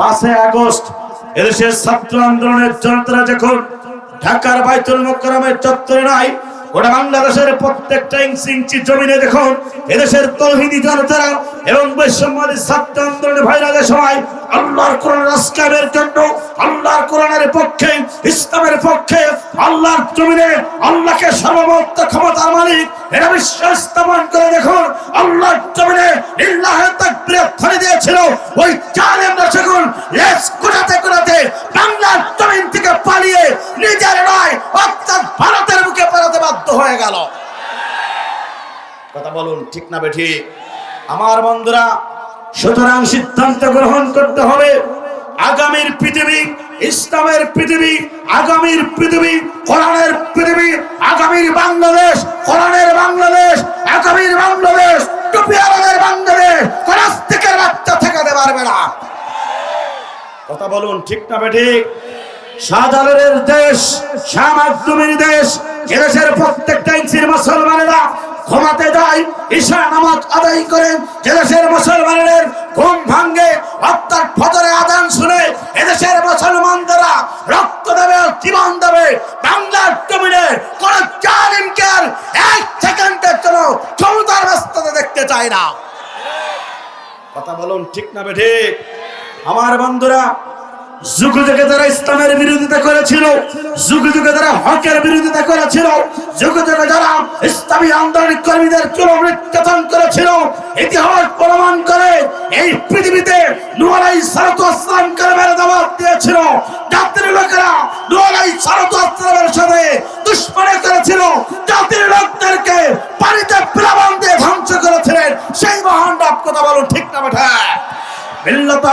পাঁচই আগস্ট এদেশের ছাত্র আন্দোলনের জনতারা যখন ঢাকার বাইতুল মোকরমের চত্বরে নয় গোটা বাংলাদেশের প্রত্যেকটা ইঞ্চি ইঞ্চি জমিনে দেখুন, এদেশের জনতারা এবং ছাত্র আন্দোলনের আল্লাহর কোরআন জন্য, আল্লাহর কোরআনের পক্ষে, ইসলামের পক্ষে, আল্লাহর জমিনে আল্লাহকে সর্বমত্ত ক্ষমতার মালিক বিশ্বাস স্থাপন করে দেখুন, আল্লাহর জমিনে ইল্লাহে দিয়েছিল। ওই জালেমরা যখন লেজ কোটাতে কোটাতে বাংলার জমিন থেকে পালিয়ে নিজের নয়, অর্থাৎ ভারতের মুখে পালাতে বাধ্য হয়ে গেল। কথা বলুন, ঠিক না বেঠি? আমার বন্ধুরা, সুতরাং সিদ্ধান্ত গ্রহণ করতে হবে। আগামীর পৃথিবী ইসলামের পৃথিবী, আগামীর পৃথিবী কোরআনের পৃথিবী, আগামীর বাংলাদেশ, কোরআনের বাংলাদেশ, আগামীর বাংলাদেশ টুপিয়ালের বাংলাদেশ কোন আস্তিকের বাচ্চা ঠেকাতে পারবে না কথা বলুন, ঠিক না বেঠিক শাহজালালের দেশ মাকদুমের দেশ এদেশের প্রত্যেকটা ইঞ্চির মুসলমানেরা ঘুমাতে যায়, ঈশা নামাজ আদায় করেন এদেশের মুসলমানের ঘুম ভাঙ্গে অর্থাৎ ফজরে আদান শুনে এদেশের মুসলমানরা রক্ত দেবে, জীবন দেবে। বাংলার জমিনে কোন জালিমকে এক সেকেন্ডের জন্য ক্ষমতার ব্যস্ততা দেখতে চায় না। কথা বলুন ঠিক না বেঠিক আমার বন্ধুরা যুগে যুগে তারা ইসলামের বিরোধিতা করেছিল যুগে যুগে তারা হকের বিরোধিতা করেছিল যুগে যুগে যারা ইসলামী আন্দোলন কর্মীদের করেছিল, ইতিহাস প্রমাণ করে এই পৃথিবীতে নুয়ারাই সারতু আসলাম কালামের দাওয়াত দিয়েছিল। জাতির লোকেরা নুয়ারাই সারতু সাথে দুশ্মনে করেছিল। জাতির লোকদেরকে পানিতে মিল্লাত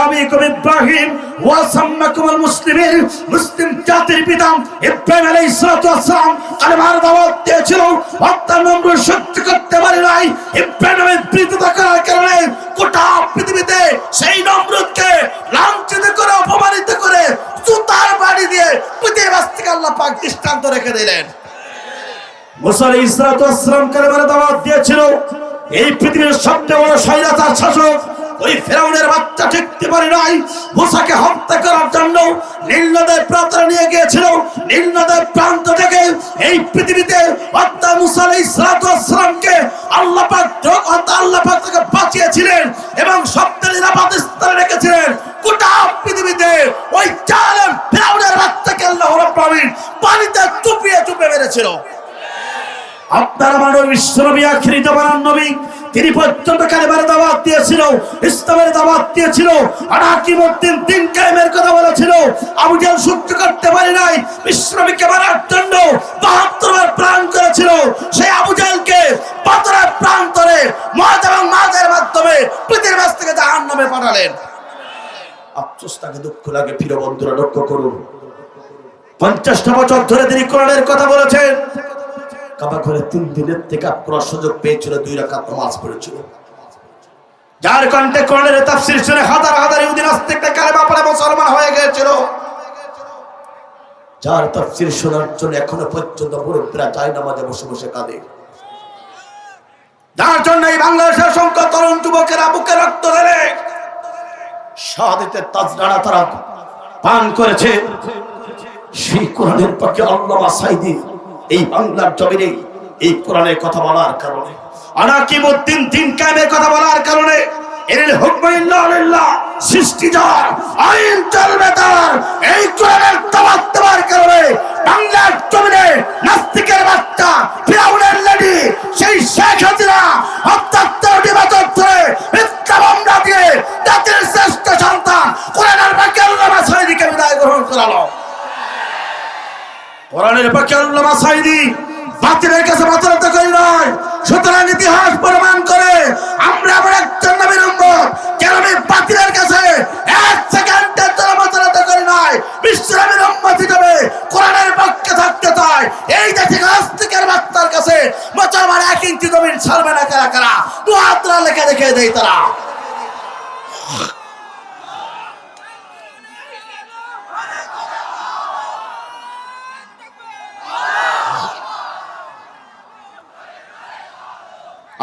মুসলিম জাতির পিতা ইব্রাহিম আলাইহিস সালাতু কালেমার দাওয়াত দিয়েছিল। হত্যা সহ্য করতে পারে নাই। ইব্রাহিমের পৃথিবীতে সেই নমরুদকে লাঞ্ছিত করে, অপমানিত করে জুতার বাড়ি দিয়ে পৃথিবী থেকে আল্লাহ পাক দৃষ্টান্ত রেখে দিলেন। মুসা আলাইহিস সালাতু ওয়াসসালাম কালেমার দাওয়াত দিয়েছিল। এই পৃথিবীর সবচেয়ে বড় স্বৈরাচার শাসক ওই ফেরাউনের বাচ্চা ঠেকতে পারে নাই মুসাকে হত্যা করার জন্য নীলনদের প্রান্ত নিয়ে গিয়েছিল। নীলনদের প্রান্ত থেকে এই পৃথিবীতে হত্যা মুসা আলাইহিস সালাতু ওয়াসসালামকে আল্লাহ পাক আল্লাহ পাক তাকে বাঁচিয়েছিলেন এবং সবচেয়ে নিরাপদ স্থানে রেখেছিলেন। গোটা পৃথিবীতে ওই জালেম ফেরাউনের বাচ্চাকে আল্লাহ রাব্বুল আলামিন পানিতে চুপিয়ে চুপিয়ে মেরেছিল। আপনার মানব বিশ্বনবী আখিরিত বানান নবী তিনি পর্যন্ত কালেমার দাওয়াত দিয়েছিল, ইসলামের দাওয়াত দিয়েছিল আর হাকিমউদ্দিন দিন কায়েমের কথা বলেছিল। আবু জাল সহ্য করতে পারে নাই বিশ্বনবীকে মারার জন্য বাহাত্তর বার প্রাণ করেছিল। সেই আবু জালকে পাথরের প্রান্তরে মদ এবং মাদের মাধ্যমে পৃথিবীর মাছ থেকে জাহান নামে পাঠালেন। আফসোস, তাকে দুঃখ লাগে। প্রিয় বন্ধুরা, লক্ষ্য করুন। পঞ্চাশটা বছর ধরে তিনি কোরআনের কথা বলেছেন। কাবা ঘরে তিন দিনের থেকে করার সুযোগ পেয়েছিল, দুই রাকাত নামাজ পড়েছিল। যার কণ্ঠে কোরআনের তাফসীর শুনে হাজার হাজার ইহুদি নাস্তিকরা কালেমা পড়ে মুসলমান হয়ে গিয়েছিল। যার তাফসীর শোনার জন্য এখনও পর্যন্ত মুরব্বীরা যায় নামাজে বসে বসে কাঁদে। যার জন্য এই বাংলাদেশের সংখ্যা তরুণ যুবকেরা বুকে রক্ত ঢেলে শাহাদাতের তাজরানা তারা পান করেছে। সেই কোরআনের পক্ষে আল্লামা সাইদি এই বাংলার জমিনে এই কোরআনের কথা বলার কারণে, আনাকিমুদ্দিন দিন কায়েমের কথা বলার কারণে এর সৃষ্টি যার, আইন চলবে তার, এই কোরআনের দেওয়ার কারণে দেয় তারা।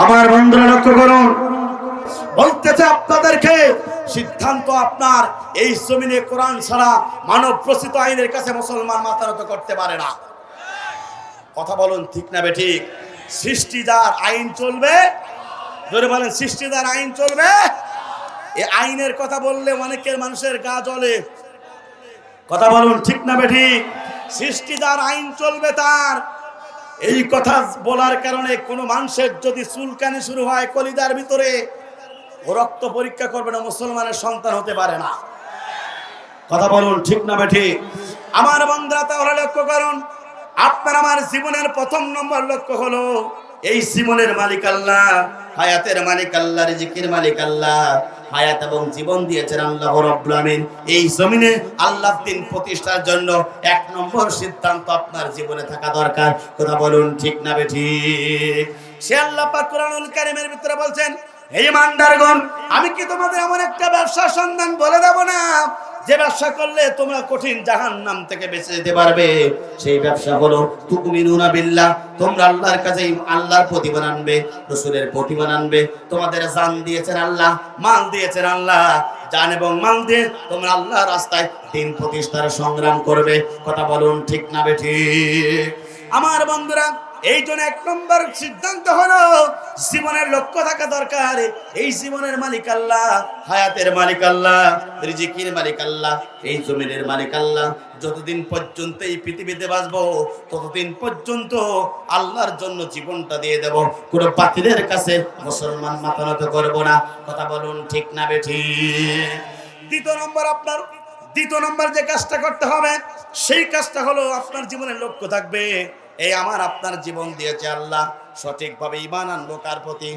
আমার বন্ধুরা লক্ষ্য করুন। বলতেছে আপনাদেরকে, সিদ্ধান্ত আপনার এই জমিনে কোরআন ছাড়া মানব প্রসিত আইনের কাছে মুসলমান মাথা নত করতে পারে না। কথা বলুন ঠিক না বেঠিক সৃষ্টিদার আইন চলবে জোরে বলেন, সৃষ্টিদার আইন চলবে? এই আইনের কথা বললে অনেকের মানুষের গা জ্বলে। কথা বলুন, ঠিক না বেঠিক সৃষ্টিদার আইন চলবে তার। এই কথা বলার কারণে কোনো মানুষের যদি চুলকানি শুরু হয় কলিদার ভিতরে, ও রক্ত পরীক্ষা করবে না, মুসলমানের সন্তান হতে পারে না। কথা বলুন, ঠিক না বেঠি? আমার বন্ধুরা, তাহলে লক্ষ্য করুন, আপনার আমার জীবনের প্রথম নম্বর লক্ষ্য হলো এই জীবনের মালিক আল্লাহ, হায়াতের মালিক আল্লাহ, রিজিকের মালিক আল্লাহ, হায়াত এবং জীবন দিয়েছেন আল্লাহ রব্বুল আমিন এই জমিনে আল্লাহ দিন প্রতিষ্ঠার জন্য এক নম্বর সিদ্ধান্ত আপনার জীবনে থাকা দরকার। কথা বলুন ঠিক না বেঠি? সে আল্লাহ পাক কোরআনুল কারীমের ভিতরে বলছেন, হে ইমানদারগণ, আমি কি তোমাদের এমন একটা ব্যবসার সন্ধান বলে দেব না? যে ব্যবসা করলে তোমরা কঠিন জাহান নাম থেকে বেঁচে যেতে পারবে, সেই ব্যবসা হলো তুমিনুনা বিল্লাহ। তোমরা আল্লাহর কাছে আল্লাহর প্রতিমান আনবে, রসুলের প্রতিমান আনবে। তোমাদের জান দিয়েছেন আল্লাহ, মাল দিয়েছেন আল্লাহ। জান এবং মাল দিয়ে তোমরা আল্লাহ রাস্তায় দিন প্রতিষ্ঠার সংগ্রাম করবে। কথা বলুন ঠিক না বেঠি আমার বন্ধুরা এই জন্য এক নম্বর সিদ্ধান্ত হলো, জীবনের লক্ষ্য থাকা দরকার। এই জীবনের মালিক আল্লাহ, হায়াতের মালিক আল্লাহ, রিজিকের মালিক আল্লাহ, এই জমিনের মালিক আল্লাহ। যতদিন পর্যন্ত এই পৃথিবীতে বাঁচবো, ততদিন পর্যন্ত আল্লাহর জন্য জীবনটা দিয়ে দেব। কোনো বাতিলের কাছে মুসলমান মাথা নত করব না। কথা বলুন ঠিক না বেঠি দ্বিতীয় নম্বর আপনার, দ্বিতীয় নম্বর যে কাজটা করতে হবে, সেই কাজটা হলো আপনার জীবনের লক্ষ্য থাকবে। এই আমার আপনার জীবন দিয়েছে আল্লাহ। সঠিকভাবে ইমান আনব কার প্রতি?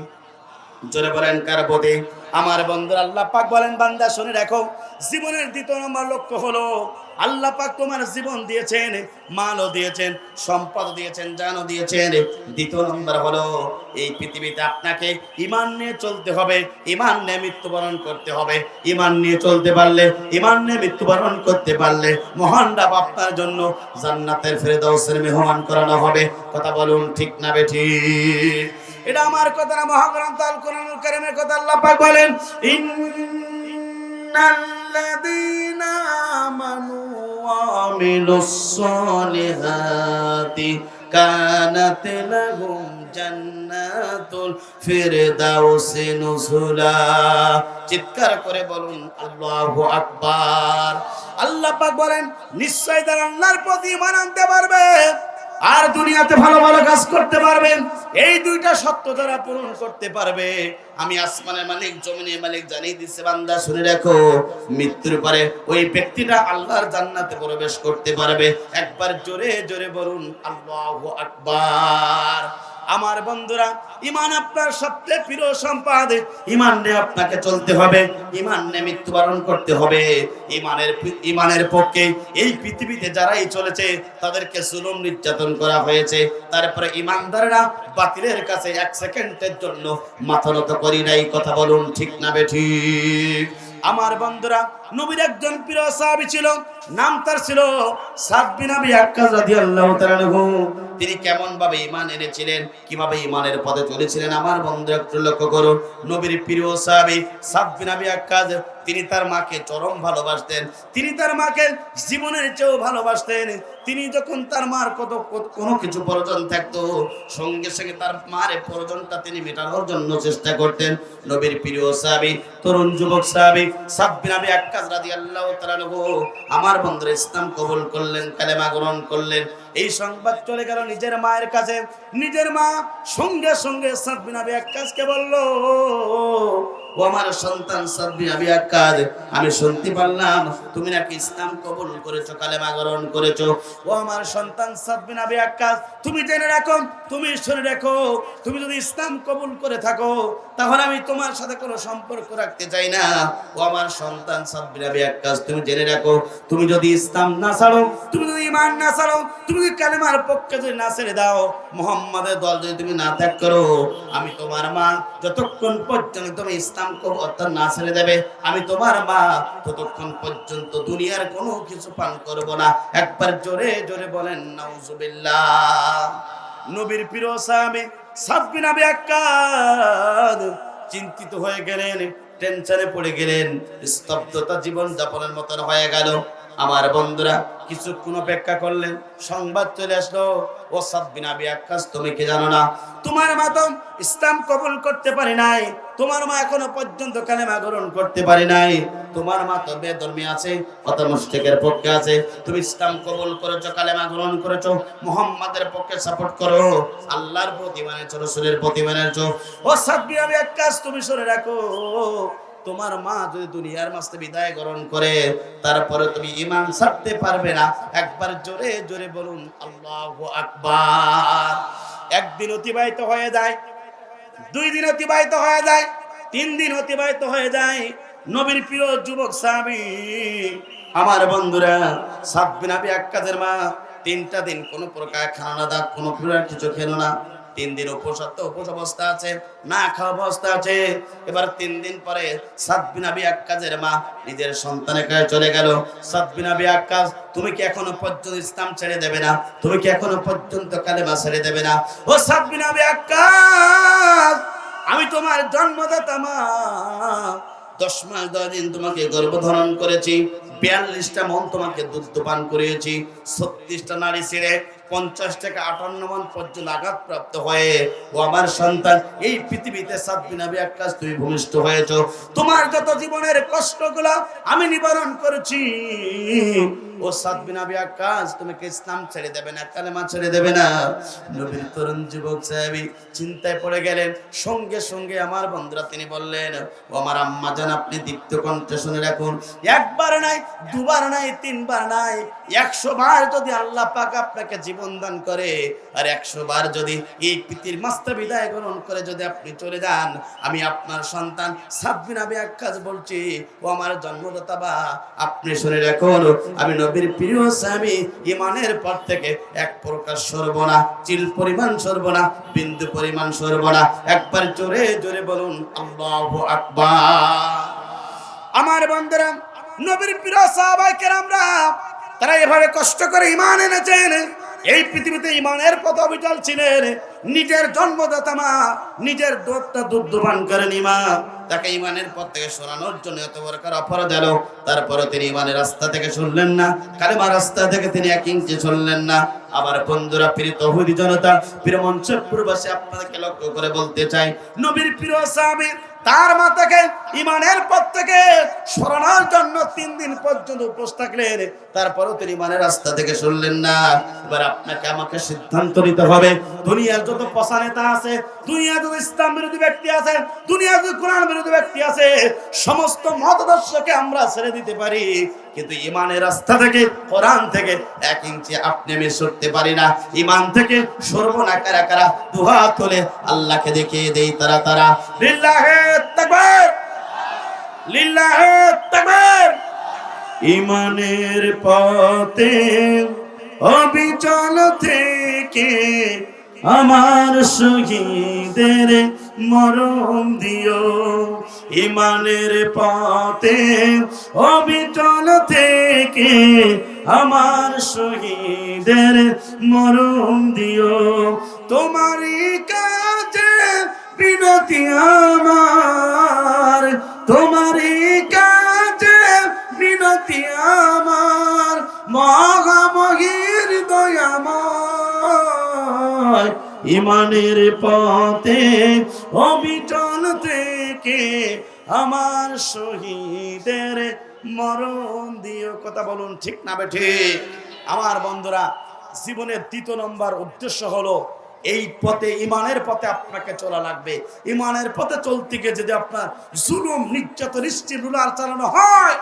জোরে বলেন, কার প্রতি? আমার বন্ধুরা, আল্লাহ পাক বলেন, বান্দা, শুনে রাখো, জীবনের দ্বিতীয় নম্বর লক্ষ্য হলো, আল্লাহ পাক তোমার জীবন দিয়েছেন, মালও দিয়েছেন, সম্পদ দিয়েছেন, জানও দিয়েছেন। দ্বিতীয় নম্বর হলো, এই পৃথিবীতে আপনাকে ইমান নিয়ে চলতে হবে ইমান নিয়ে মৃত্যুবরণ করতে হবে। ইমান নিয়ে চলতে পারলে ইমান নিয়ে মৃত্যুবরণ করতে পারলে, মহান রাব আপনার জন্য জান্নাতের ফেরদাউসের মেহমান করানো হবে। কথা বলুন, ঠিক না বেঠি এটা আমার কথা না, মহাগ্রন্থ আল কোরআনুল কারীমের কথা আল্লাহ পাক বলেন, ইন্নাল্লাযীনা আমানু ওয়া আমিলুস সালিহাতি কানাত লাহুম জান্নাতুল ফিরদাউসি নুজুলা। চিৎকার করে বলুন, আল্লাহু আকবার। আল্লাহ পাক বলেন নিশ্চয় তারা আল্লাহর প্রতি ঈমান আনতে পারবে। আর দুনিয়াতে ভালো ভালো কাজ করতে পারবেন। এই দুইটা সত্য যারা পূরণ করতে পারবে, আমি আসমানের মালিক, জমিনের মালিক জানিয়ে দিচ্ছে, বান্দা, শুনে রাখো, মৃত্যুর পরে ওই ব্যক্তিটা আল্লাহর জান্নাতে প্রবেশ করতে পারবে। একবার জোরে জোরে বলুন, আল্লাহ আকবার। আমার বন্ধুরা ইমান আপনার সবচেয়ে প্রিয় সম্পদ। ইমান নিয়ে আপনাকে চলতে হবে ইমান নিয়ে মৃত্যুবরণ করতে হবে। ইমানের ইমানের পক্ষে এই পৃথিবীতে যারাই চলেছে, তাদেরকে জুলুম নির্যাতন করা হয়েছে। তারপরে ইমানদাররা বাতিলের কাছে এক সেকেন্ডের জন্য মাথা নত করি নাই, কথা বলুন ঠিক না বেঠিক আমার বন্ধুরা, নবীর একজন প্রিয় সাহাবী ছিল, নাম তার ছিল সাদ বিন আবি আক্কাস রাদিয়াল্লাহু তাআলা তিনি কেমন ভাবে ঈমান এনেছিলেন, কীভাবে ঈমানের পথে চলেছিলেন, আমার বন্ধু একটু লক্ষ্য করুন। নবীর প্রিয় সাহাবী সাদ বিন আবি তিনি তার মাকে চরম ভালোবাসতেন, তিনি তার মাকে জীবনের চেয়েও ভালোবাসতেন, তিনি যখন তার মার কত কোনো কিছু প্রয়োজন থাকতো, সঙ্গে সঙ্গে তার মার প্রয়োজনটা তিনি মেটানোর জন্য চেষ্টা করতেন। নবীর প্রিয় সাহাবী, তরুণ যুবক সাহাবী সাব্বিন আবি আক্কাস রাদিয়াল্লাহু তাআলা আমার বন্ধুরা ইসলাম কবুল করলেন, কালেমা গ্রহণ করলেন। এই সংবাদ চলে গেল নিজের মায়ের কাছে। নিজের মা সঙ্গে সঙ্গে সাব্বিন এক কাজকে বলল ও আমার সন্তান সাব্বিন আবি আক্কাস আমি শুনতে পারলাম, তুমি নাকি ইসলাম কবুল করেছ, কালেমা গ্রহণ করেছ। ও আমার সন্তান সাব্বিন আবি আক্কাস তুমি জেনে রাখো, তুমি শুনে রাখো, তুমি যদি ইসলাম কবুল করে থাকো, তাহলে আমি তোমার সাথে কোনো সম্পর্ক রাখতে চাই না। ও আমার সন্তান সাব্বিন আবি আক্কাস তুমি জেনে রাখো, তুমি যদি ইসলাম না ছাড়ো, তুমি যদি ইমান না ছাড়ো, তুমি যদি কালেমার পক্ষে যদি না ছেড়ে দাও, মোহাম্মদের দল যদি তুমি না ত্যাগ করো, আমি তোমার মা, যতক্ষণ পর্যন্ত তুমি ইসলাম অর্থাৎ না ছেড়ে দেবে। আমি তোমার মা, ততক্ষণ পর্যন্ত দুনিয়ার কোনো কিছু পান করব না। একবার জোরে জোরে বলেন, নাউজুবিল্লাহ। নবীর চিন্তিত হয়ে গেলেন, টেনশনে পড়ে গেলেন, স্তব্ধতা জীবন যাপনের মতন হয়ে গেল। আমার বন্ধুরা, কিছুক্ষণ অপেক্ষা করলেন, সংবাদ চলে আসলো। ও আছে তুমি ইসলাম কবুল করেছ, কালেমা গ্রহণ করেছ, মুহাম্মাদের পক্ষে সাপোর্ট করো। আল্লাহর প্রতি মানেছো আক্কাস, তুমি শুনে রাখো। তোমার মা যদি দুনিয়ার মাঝে বিদায় গ্রহণ করে, তারপরে তুমি ইমান ছাড়তে পারবে না। একবার জোরে জোরে বলুন, আল্লাহু আকবার। একদিন অতিবাহিত হয়ে যায়, দুই দিন অতিবাহিত হয়ে যায়, তিন দিন অতিবাহিত হয়ে যায়। নবীর প্রিয় যুবক সাহাবী, আমার বন্ধুরা সাত বিন আবি আক্কাদের মা, তিনটা দিন কোনো প্রকার খানা না কোনো প্রকার কিছু খেলো না। তিন দিন উপসত্ব উপোস অবস্থা আছে, না খাওয়া অবস্থা আছে। এবার তিন দিন পরে সাত বিন আবি আক্কাজের মা নিজের সন্তানের কাছে চলে গেল। সাত বিন আবি আক্কাজ, তুমি কি এখনও পর্যন্ত ইসলাম ছেড়ে দেবে না? তুমি কি এখনও পর্যন্ত কালেমা ছেড়ে দেবে না? ও সাত বিন আবি আক্কাজ, আমি তোমার জন্মদাতা মা। দশ মাস, দশ দিন তোমাকে গর্ভধারণ করেছি। বিয়াল্লিশটা মন তোমাকে দুধ পান করিয়েছি। ছত্রিশটা নারী ছেড়ে পঞ্চাশ থেকে আটান্ন মন পর্যন্ত আঘাতপ্রাপ্ত হয়ে ও আমার সন্তান এই পৃথিবীতে সাত দিন আমি এক কাজ তুমি ভূমিষ্ঠ হয়েছ। তোমার যত জীবনের কষ্টগুলো আমি নিবারণ করেছি ও সাত বিন আবি আকাশ তুমি ইসলাম ছেড়ে দেবে না, কালেমা ছেড়ে দেবে না। নবীর তরুণ যুবক সাহেবী চিন্তায় পড়ে গেলেন। সঙ্গে সঙ্গে আমার বন্ধুরা তিনি বললেন, ও আমার আম্মা জান, আপনি দীপ্ত কণ্ঠে শুনে রাখুন। একবার নাই, দুবার নাই, তিনবার নাই, একশো বার যদি আল্লাহ পাক আপনাকে জীবন দান করে, আর একশো বার যদি এই পৃথিবীর মাস্তা বিদায় গ্রহণ করে যদি আপনি চলে যান, আমি আপনার সন্তান সাব্বিন আবি আক্কাজ বলছি, ও আমার জন্মদাতা বা, আপনি শুনে রাখুন, আমি নবীর প্রিয় স্বামী ইমানের পর থেকে এক প্রকার সর্বনা চিল পরিমাণ সর্বনা বিন্দু পরিমাণ সর্বনা একবার জোরে জোরে বলুন, আল্লাহ আকবার। আমার বন্ধুরা, নবীর প্রিয় সাহাবাই কেরামরা, তারা এভাবে কষ্ট করে ইমান এনেছেন। এই পৃথিবীতে ইমানের পথ অবিচল ছিলেন। নিজের জন্মদাতা মা, নিজের দুধটা দুধ করেন মা। তাকে ইমানের পথ থেকে সরানোর জন্য এত বড় কার অপরাধ এলো। তারপরে তিনি ইমানের রাস্তা থেকে শুনলেন না। কালেমা রাস্তা থেকে তিনি এক ইঞ্চি শুনলেন না। আবার বন্ধুরা, প্রিয় তহুদি জনতা, প্রিয় মঞ্চপুরবাসী আপনাদেরকে লক্ষ্য করে বলতে চাই, নবীর প্রিয় সাহাবী তার মাতাকে ইমানের পথ থেকে সরানোর জন্য তিন দিন পর্যন্ত উপোস থাকলেন। তারপরও তিনি ইমানের রাস্তা থেকে শুনলেন না। এবার আপনাকে আমাকে সিদ্ধান্ত নিতে হবে। দুনিয়ার যত পশা নেতা আছে দুনিয়া যত ইসলাম বিরোধী ব্যক্তি আছে দুনিয়া যত কোরআন বিরোধী ব্যক্তি আছে, সমস্ত মতদর্শকে আমরা ছেড়ে দিতে পারি। কিন্তু ইমানের রাস্তা থেকে, কোরআন থেকে এক ইঞ্চি আপনি আমি সরতে পারি না। ইমান থেকে সরবো না, কারা কারা দুহা তোলে আল্লাহকে দেখিয়ে দেই তারা তারা। লিল্লাহে ইমানের পথে অবিচল থেকে আমার শহীদের মরণ দিও। ইমানের পথে অবিচল থেকে আমার শহীদের মরণ দিও। তোমারই কাজে বিনতি আমার। তোমারই কাজে বিনতি আমার। মহামহির দয়াময় ইমানের পথে অবিচল থেকে আমার শহীদের মরণ দিও। কথা বলুন ঠিক না বেঠে আমার বন্ধুরা, জীবনের দ্বিতীয় নম্বর উদ্দেশ্য হলো এই পথে, ইমানের পথে আপনাকে চলা লাগবে। ইমানের পথে চলতে গিয়ে যদি আপনার জুলুম, নির্যাতন রুলার চালানো হয়,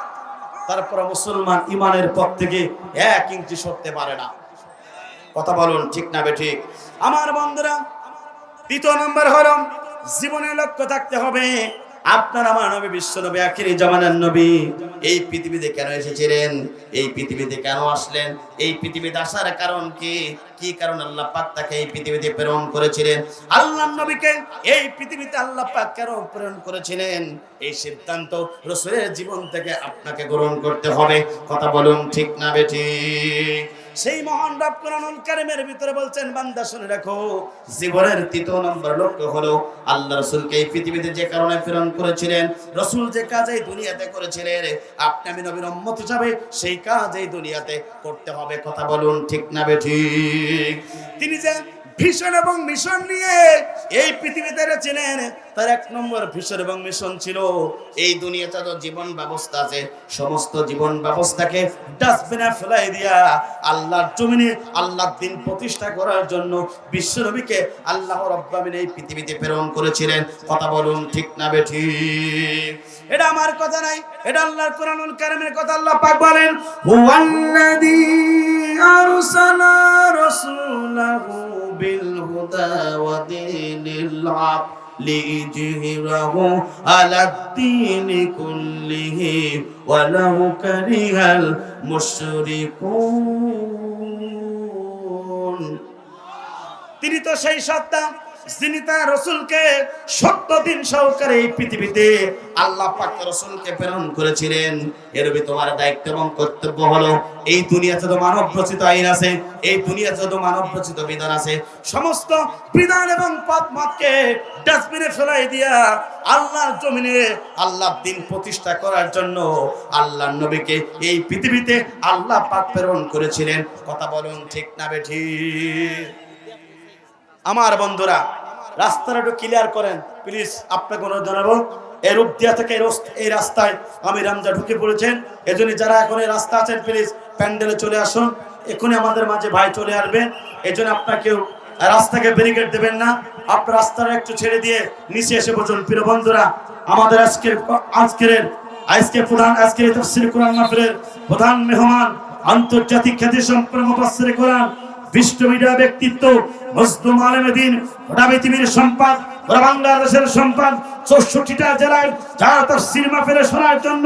তারপরে মুসলমান ইমানের পথ থেকে এক ইঞ্চি সরতে পারে না। কথা বলুন, ঠিক না বেঠিক? আমার বন্ধুরা তৃতীয় নম্বর হলো জীবনের লক্ষ্য থাকতে হবে, আপনার আমার নবী, বিশ্ব নবী, আখিরি জামানার নবী, এই পৃথিবীতে কেন এসেছিলেন? এই পৃথিবীতে কেন আসলেন? এই পৃথিবীতে আসার কারণ কি? কি কারণ আল্লাহ পাক তাকে এই পৃথিবীতে প্রেরণ করেছিলেন? আল্লাহ নবীকে এই পৃথিবীতে আল্লাহ পাক কেন প্রেরণ করেছিলেন? এই সিদ্ধান্ত রসুলের জীবন থেকে আপনাকে গ্রহণ করতে হবে। কথা বলুন ঠিক না বেঠিক সেই মহান রব কোরআনুল কারিমের ভিতরে বলছেন, বান্দা শুনে রাখো, জীবনের তৃতীয় নম্বর লক্ষ্য হলো আল্লাহ রসুলকে এই পৃথিবীতে যে কারণে প্রেরণ করেছিলেন, রসুল যে কাজ এই দুনিয়াতে করেছিলেন, আপনি আমি নবীর উম্মত হিসাবে সেই কাজ এই দুনিয়াতে করতে হবে, কথা বলুন ঠিক না বেঠিক তিনি যে ভীষণ এবং মিশন নিয়ে এই পৃথিবীতে ছিলেন তার এক নম্বর ভীষণ এবং মিশন ছিল, এই দুনিয়াতে তো জীবন ব্যবস্থা আছে, সমস্ত জীবন ব্যবস্থাকে ডাস্টবিনে ফেলাই দিয়া আল্লাহর জমিনে আল্লাহর দিন প্রতিষ্ঠা করার জন্য বিশ্বনবীকে আল্লাহ রব্বামিন এই পৃথিবীতে প্রেরণ করেছিলেন। কথা বলুন ঠিক না বেঠি? এটা আমার কথা নাই, এটা আল্লাহর কোরআনুল কারিমের কথা আল্লাহ পাক বলেন, হুয়াল্লাযী আরসালা রাসূলাহু বিল হুদা ওয়া দীনিল হক। ليجهره على الدين كله ولو كره المشركون তিনি তো সেই সত্তা যিনি তার রসুলকে সত্য দিন সহকারে এই পৃথিবীতে আল্লাহ পাক রসুলকে প্রেরণ করেছিলেন। এর তোমার দায়িত্ব এবং কর্তব্য হলো, এই দুনিয়াতে তো মানব রচিত আইন আছে, এই দুনিয়াতে তো মানব রচিত বিধান আছে। সমস্ত বিধান এবং পথ মতকে ডাস্টবিনে ফেলাই দিয়া আল্লাহর জমিনে আল্লাহর দিন প্রতিষ্ঠা করার জন্য আল্লাহর নবীকে এই পৃথিবীতে আল্লাহ পাক প্রেরণ করেছিলেন। কথা বলুন ঠিক না বেঠি আমার বন্ধুরা রাস্তাটা একটু ক্লিয়ার করেন। প্লিজ আপনাকে অনুরোধ জানাব, এই রূপদিয়া থেকে এই রস- এই রাস্তায় আমি রামজা ঢুকে পড়েছেন। এজন্য যারা এখন এই রাস্তা আছেন প্লিজ প্যান্ডেলে চলে আসুন। এখনই আমাদের মাঝে ভাই চলে আসবেন এই জন্য কেউ রাস্তাকে ব্যারিকেড দেবেন না। আপনার রাস্তাটা একটু ছেড়ে দিয়ে নিচে এসে বসুন। প্রিয় বন্ধুরা, আমাদের আজকের আজকের আজকে প্রধান আজকের তফসির কোরআন মাহফিলের প্রধান মেহমান আন্তর্জাতিক খ্যাতি সম্পন্ন মুফাসসির কোরআন বিশ্ব ব্যক্তিত্ব মজদুম আলমদিন গোটা পৃথিবীর সম্পাদ গোটা বাংলাদেশের সম্পাদ চৌষট্টিটা জেলায় যারা তার সিনেমা ফেলে শোনার জন্য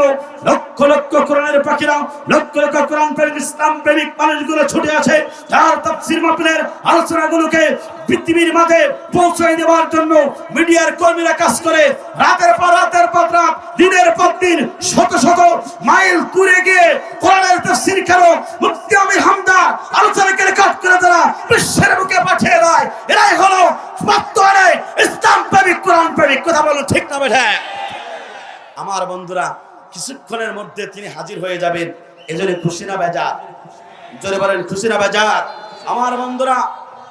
লক্ষ লক্ষ কোরআনের পাখিরা, লক্ষ লক্ষ কোরআন প্রেমিক, ইসলাম প্রেমিক মানুষগুলো ছুটে আছে যার তার সিনেমা ফেলের আলোচনাগুলোকে পৃথিবীর মাঝে পৌঁছে দেওয়ার জন্য মিডিয়ার কর্মীরা কাজ করে। রাতের পর রাতের পর রাত, দিনের পর দিন, শত শত মাইল দূরে গিয়ে কোরআনের তাফসীর কারও মুফতি আমির হামদা আলোচনাকে রেকর্ড করে তারা বিশ্বের বুকে পাঠিয়ে দেয়। এরাই হলো বর্তমানে ইসলাম প্রেমিক, কোরআন প্রেমিক, কথা বলো ঠিক না বেঠে। আমার বন্ধুরা, কিছুক্ষণের মধ্যে তিনি হাজির হয়ে যাবেন। এজন্য খুশি না বেজার জোরে বলেন, খুশি না বেজার আমার বন্ধুরা,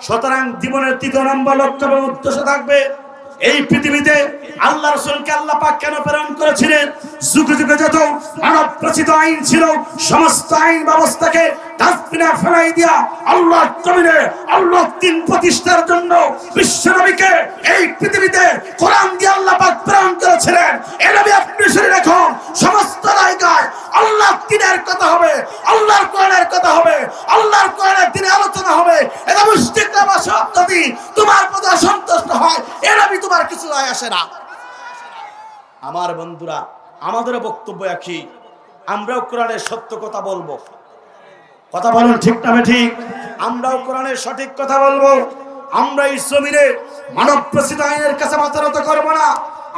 সুতরাং জীবনের তৃতীয় নম্বর লক্ষ্য এবং উদ্দেশ্য থাকবে, এই পৃথিবীতে আল্লাহ রসুলকে আল্লাহ পাক কেন প্রেরণ করেছিলেন? যুগে যুগে যত মানব রচিত আইন ছিল, সমস্ত আইন ব্যবস্থাকে ডাস্টবিনে ফেলাই দিয়া আল্লাহ জমিনে আল্লাহ দিন প্রতিষ্ঠার জন্য বিশ্ব নবীকে এই পৃথিবীতে কোরআন দিয়ে আল্লাহ পাক প্রেরণ করেছিলেন এ নবী আপনি শুনে রাখুন সমস্ত জায়গায় আল্লাহ দিনের কথা হবে আল্লাহর কোরআনের কথা হবে আল্লাহর কোরআনের দিনে আলোচনা হবে এটা মুশরিকরা বা সব যদি তোমার প্রতি অসন্তুষ্ট হয় এ নবী তোমার কিছু যায় আসে না আমার বন্ধুরা, আমাদের বক্তব্য একই। আমরাও কোরআনের সত্য কথা বলব। কথা বলুন ঠিক না ঠিক? আমরাও কোরআনের সঠিক কথা বলব। আমরা এই জমিনে মানব প্রসিদ্ধ আইনের কাছে মাথানত করব না।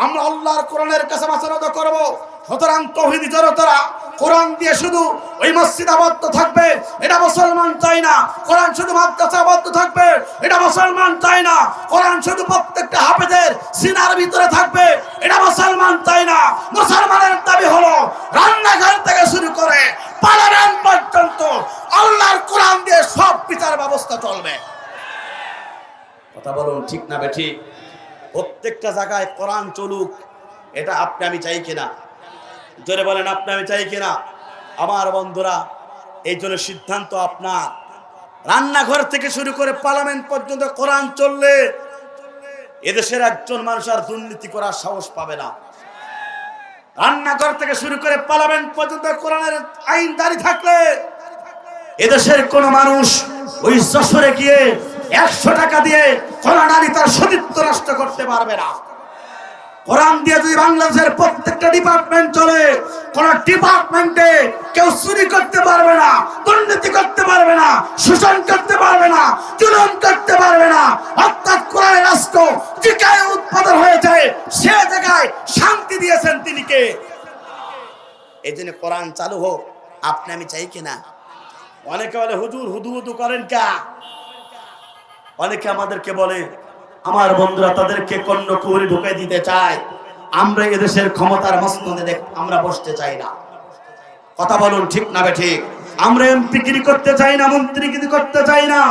আমরা আল্লাহর কোরআনের কাছে মাথানত করব। সুতরাং তৌহিদি জনতারা কোরআন দিয়ে শুধু ওই মসজিদ আবদ্ধ থাকবে, এটা মুসলমান চাই না। কোরআন শুধু মাদ্রাসা আবদ্ধ থাকবে, এটা মুসলমান চাই না। কোরআন শুধু প্রত্যেকটা হাফেজের সিনার ভিতরে থাকবে, এটা মুসলমান চাই না মুসলমানের দাবি হলো রান্নাঘর থেকে শুরু করে পার্লামেন্ট পর্যন্ত আল্লাহর কোরআন দিয়ে সব বিচার ব্যবস্থা চলবে কথা বলুন, ঠিক না বেঠি? প্রত্যেকটা জায়গায় কোরআন চলুক, এটা আপনি আমি চাই কিনা? জোরে বলেন, আপনি আমি চাই কিনা? আমার বন্ধুরা, এই জন্য সিদ্ধান্ত আপনার। রান্নাঘর থেকে শুরু করে পার্লামেন্ট পর্যন্ত কোরআন চললে এদেশের একজন মানুষ আর দুর্নীতি করার সাহস পাবে না। রান্নাঘর থেকে শুরু করে পার্লামেন্ট পর্যন্ত কোরআনের আইন দাঁড়িয়ে থাকলে এদেশের কোন মানুষ ওই যশোরে গিয়ে একশো টাকা দিয়ে কোন নারী তার সতীত্ব নষ্ট করতে পারবে না। কোরআন দিয়ে যদি বাংলাদেশের প্রত্যেকটা ডিপার্টমেন্ট চলে, কোন ডিপার্টমেন্টে কেউ চুরি করতে পারবে না, দুর্নীতি করতে পারবে না, শোষণ করতে পারবে না, জুলুম করতে পারবে না। অর্থাৎ কোরআনের রাষ্ট্র যেখানে উৎপাদন হয়েছে, সে জায়গায় শান্তি দিয়েছেন তিনি কে? এই জন্য কোরআন চালু হোক, আপনি আমি চাই কিনা? অনেকে বলে, হুজুর, হুদু হুদু করেন কা? অনেকে আমাদেরকে বলে, আমার বন্ধুরা তাদেরকে কন্য কুহুরি ঢুকে দিতে চায়। আমরা এদেশের ক্ষমতার মস্তদে দেখ, আমরা বসতে চাই না। কথা বলুন, ঠিক না বে ঠিক? আমরা এমপিগিরি করতে চাই না মন্ত্রীগিরি করতে চাই না।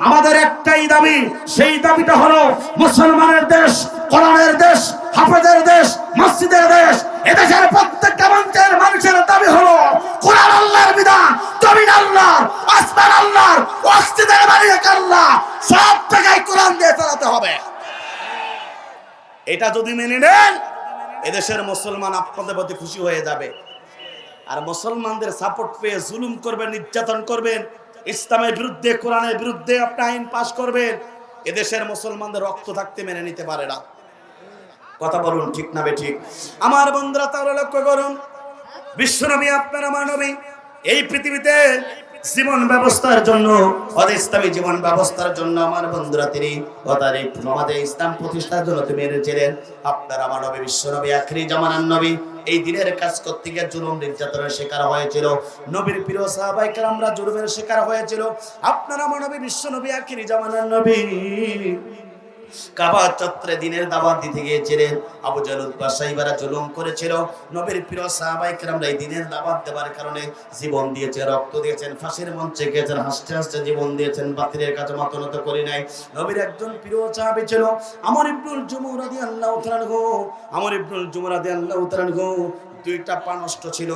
আমাদের একটাই দাবি, সেই দাবিটা হলো মুসলমানের দেশ কোরআনের দেশ, হাফেজের দেশ, মসজিদের দেশ, এদেশের প্রত্যেকটা মঞ্চের মানুষের দাবি হলো কোরআন আল্লাহর বিধান, জমিন আল্লাহর, আসমান আল্লাহর, মসজিদের মালিক আল্লাহ, সব জায়গায় কোরআন দিয়ে চালাতে হবে। এটা যদি মেনে নেন, এদেশের মুসলমান আপনাদের প্রতি খুশি হয়ে যাবে। আর মুসলমানদের সাপোর্ট পেয়ে জুলুম করবেন, নির্যাতন করবেন, ইসলামের বিরুদ্ধে, কোরআনের বিরুদ্ধে আপনি আইন পাশ করবেন, এদেশের মুসলমানদের রক্ত থাকতে মেনে নিতে পারে না। কথা বলুন, ঠিক না ঠিক আমার বন্ধুরা, তাহলে লক্ষ্য করুন। বিশ্বনবী আপনার আমার নবী। এই পৃথিবীতে জীবন ব্যবস্থার জন্য ইসলামী জীবন ব্যবস্থার জন্য আমার বন্ধুরা, তিনি আমাদের ইসলাম প্রতিষ্ঠার জন্য তুমি এনেছিলেন। আপনার আমার নবী, বিশ্বনবী, আখরি জামানার নবী। এই দিনের কাজ করতে গিয়ে জুলুম, নির্যাতনের শিকার হয়েছিল। নবীর প্রিয় সাহাবাই কালামরা জুলুমের শিকার হয়েছিল। আপনার আমার নবী, বিশ্বনবী, আখরি জামানার নবী। কাবা চত্রে দিনের দাওয়াত দিতে গিয়েছিলেন। আবু জালুদ বাসাইবারা জুলুম করেছিল। নবীর প্রিয় সাহাবাই কেরামরা এই দিনের দাওয়াত দেওয়ার কারণে জীবন দিয়েছে, রক্ত দিয়েছেন, ফাঁসির মঞ্চে গিয়েছেন হাসতে হাসতে জীবন দিয়েছেন, বাতিলের কাছে মাতনত করি নাই। নবীর একজন প্রিয় সাহাবি ছিল আমর ইবনুল জুমুর রাদিয়াল্লাহু তাআলা গো আমর ইবনুল জুমুর রাদিয়াল্লাহু তাআলা গো দুইটা পা নষ্ট ছিল,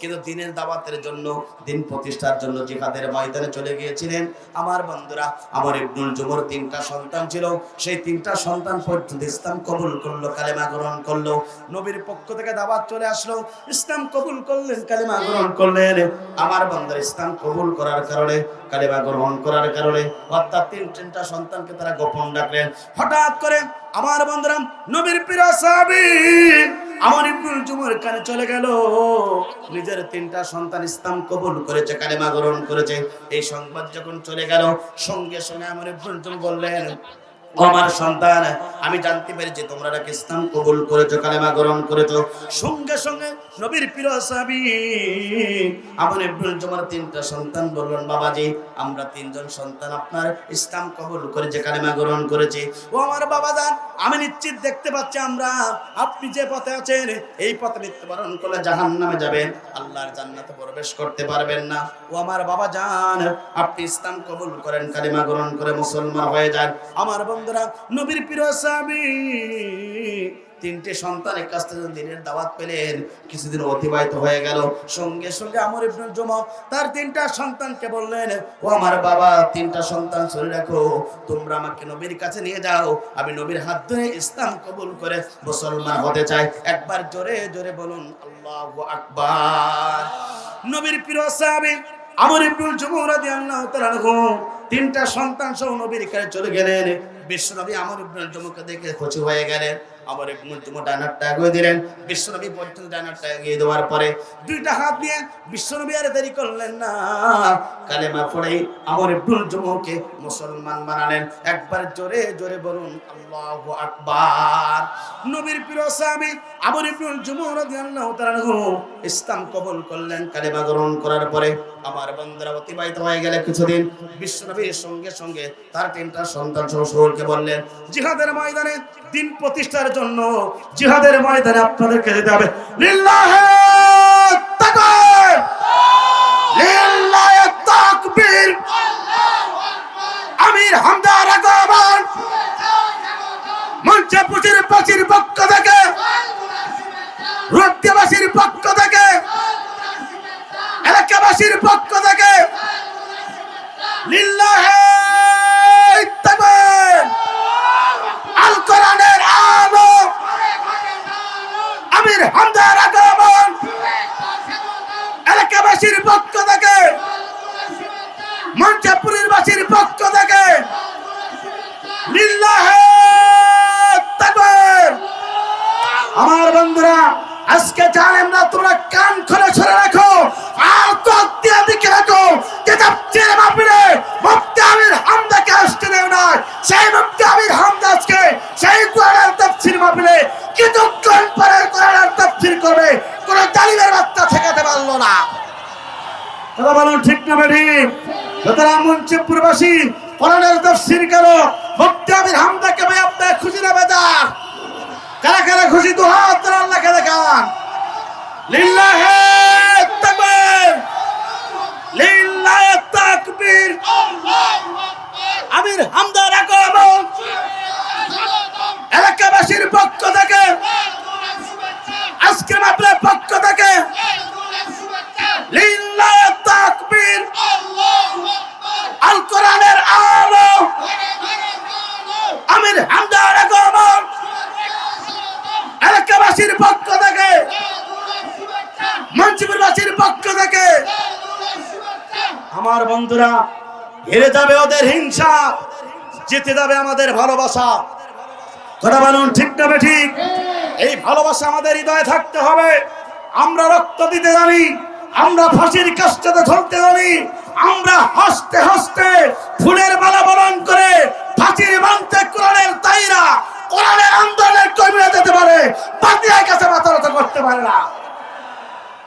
কিন্তু দিনের দাওয়াতের জন্য, দিন প্রতিষ্ঠার জন্য জিহাদের ময়দানে চলে গিয়েছিলেন। আমার বন্ধুরা, আমার ইবনুল জুমর তিনটা সন্তান ছিল। সেই তিনটা সন্তান পর্যন্ত ইসলাম কবুল করল, কালেমা গ্রহণ করল। নবীর পক্ষ থেকে দাওয়াত চলে আসলো, ইসলাম কবুল করলেন, কালেমা গ্রহণ করলেন। আমার বন্ধুরা, ইসলাম কবুল করার কারণে, কালেমা গ্রহণ করার কারণে, অর্থাৎ তিন তিনটা সন্তানকে তারা গোপন ডাকলেন হঠাৎ করে, আমার বন্ধুরা, নবীর প্রিয় সাহাবী আমার ইবনুল জুমুর কানে চলে গেল। নিজের তিনটা সন্তান ইসলাম কবুল করেছে, কালেমা গ্রহণ করেছে। এই সংবাদ যখন চলে গেল, সঙ্গে সঙ্গে আমার ইবনুল জুমুর বললেন আমার সন্তান, আমি জানতে পেরেছি তোমরা নাকি ইসলাম কবুল করেছ, কালেমা গ্রহণ করেছ। সঙ্গে সঙ্গে নবীর প্রিয় সাহাবী আমার ইবনুল জুমর তিনটা সন্তান বললেন, বাবাজি, আমরা তিনজন সন্তান আপনার ইসলাম কবুল করেছে কালেমা গ্রহণ করেছে। ও আমার বাবা যান আমি নিশ্চিত দেখতে পাচ্ছি আমরা, আপনি যে পথে আছেন, এই পথে মৃত্যুবরণ করলে জাহান নামে যাবেন। আল্লাহর জান্নাতে প্রবেশ করতে পারবেন না। ও আমার বাবা যান আপনি ইসলাম কবুল করেন, কালিমা গ্রহণ করে মুসলমান হয়ে যান। আমার বন্ধুরা, নবীর প্রিয় স্বামী, তিনটে সন্তানের কাছ থেকে দিনের দাওয়াত পেলেন, কিছুদিন অতিবাহিত হয়ে গেল। সঙ্গে সঙ্গে আমর ইবনুল জমা, তার তিনটা সন্তানকে বললেন, ও আমার বাবা, তিনটা সন্তান শুনে রাখো, তোমরা আমাকে নবীর কাছে নিয়ে যাও। আমি নবীর হাত ধরে ইসলাম কবুল করে মুসলমান হতে চাই। একবার জোরে জোরে বলুন, আল্লাহু আকবার। নবীর প্রিয় সাহাবী আমর ইবনুল জমা রাদিয়াল্লাহু তাআলা তিনটা সন্তান সহ নবীর কাছে চলে গেলেন। বিশ্বনবী আমর ইবনুল জমকে দেখে খুশি হয়ে গেলেন। আবার ইবনুল জুমা ডানারটা এগিয়ে দিলেন। বিশ্বনবী পর্যন্ত ডানারটা এগিয়ে দেওয়ার পরে দুইটা হাত নিয়ে বিশ্বনবী আর দেরি করলেন না। কালেমা পড়ে আমার ইবনুল জুমকে মুসলমান বানালেন। একবার জোরে জোরে বলুন, আল্লাহু আকবার। নবীর প্রিয় সাহাবী আবু ইবনুল জুমা রাদিয়াল্লাহু তাআলা ইসলাম কবুল করলেন। কালেমা গ্রহণ করার পরে আমার বন্ধুরা অতিবাহিত হয়ে গেলে কিছুদিন বিশ্বনবীর সঙ্গে সঙ্গে তার তিনটা সন্তান সহ শহরকে বললেন, জিহাদের ময়দানে দিন প্রতিষ্ঠার জন্য জিহাদের ময়দানে আপনাদেরকে যেতে হবে। পক্ষ থেকে রুদ্রবাসীর পক্ষ থেকে এলাকাবাসীর পক্ষ থেকে আমির হামদার এলাকাবাসীর পক্ষ ঠিক না বেঠিক সুতরাং মঞ্চপুরবাসী কোরআনের তফসির করো। মুক্তি আমির খুশি না খুশি? দু হাত ধরে আল্লাহকে দেখান। লিল্লাহে তাকবীর। লিল্লাহে তাকবীর। আমির হামদার আগমন। এলাকাবাসীর পক্ষ থেকে আজকে আপনার পক্ষ থেকে লিল্লাহে তাকবীর আল কোরআনের আলো আমির হামদার আগমন এলাকাবাসীর পক্ষ থেকে মঞ্চিপুরবাসীর পক্ষ থেকে আমার বন্ধুরা হেরে যাবে ওদের হিংসা, জিতে যাবে আমাদের ভালোবাসা। কথা বলুন, ঠিক না ঠিক? এই ভালোবাসা আমাদের হৃদয়ে থাকতে হবে। আমরা রক্ত দিতে জানি, আমরা ফাঁসির কাস্টাতে ধরতে জানি, আমরা হাসতে হাসতে ফুলের মালা বরণ করে ফাঁসির মানতে কোরআনের তাইরা, কোরআনের আন্দোলনের কর্মীরা যেতে পারে পাতিয়ার কাছে মাথা করতে পারে না।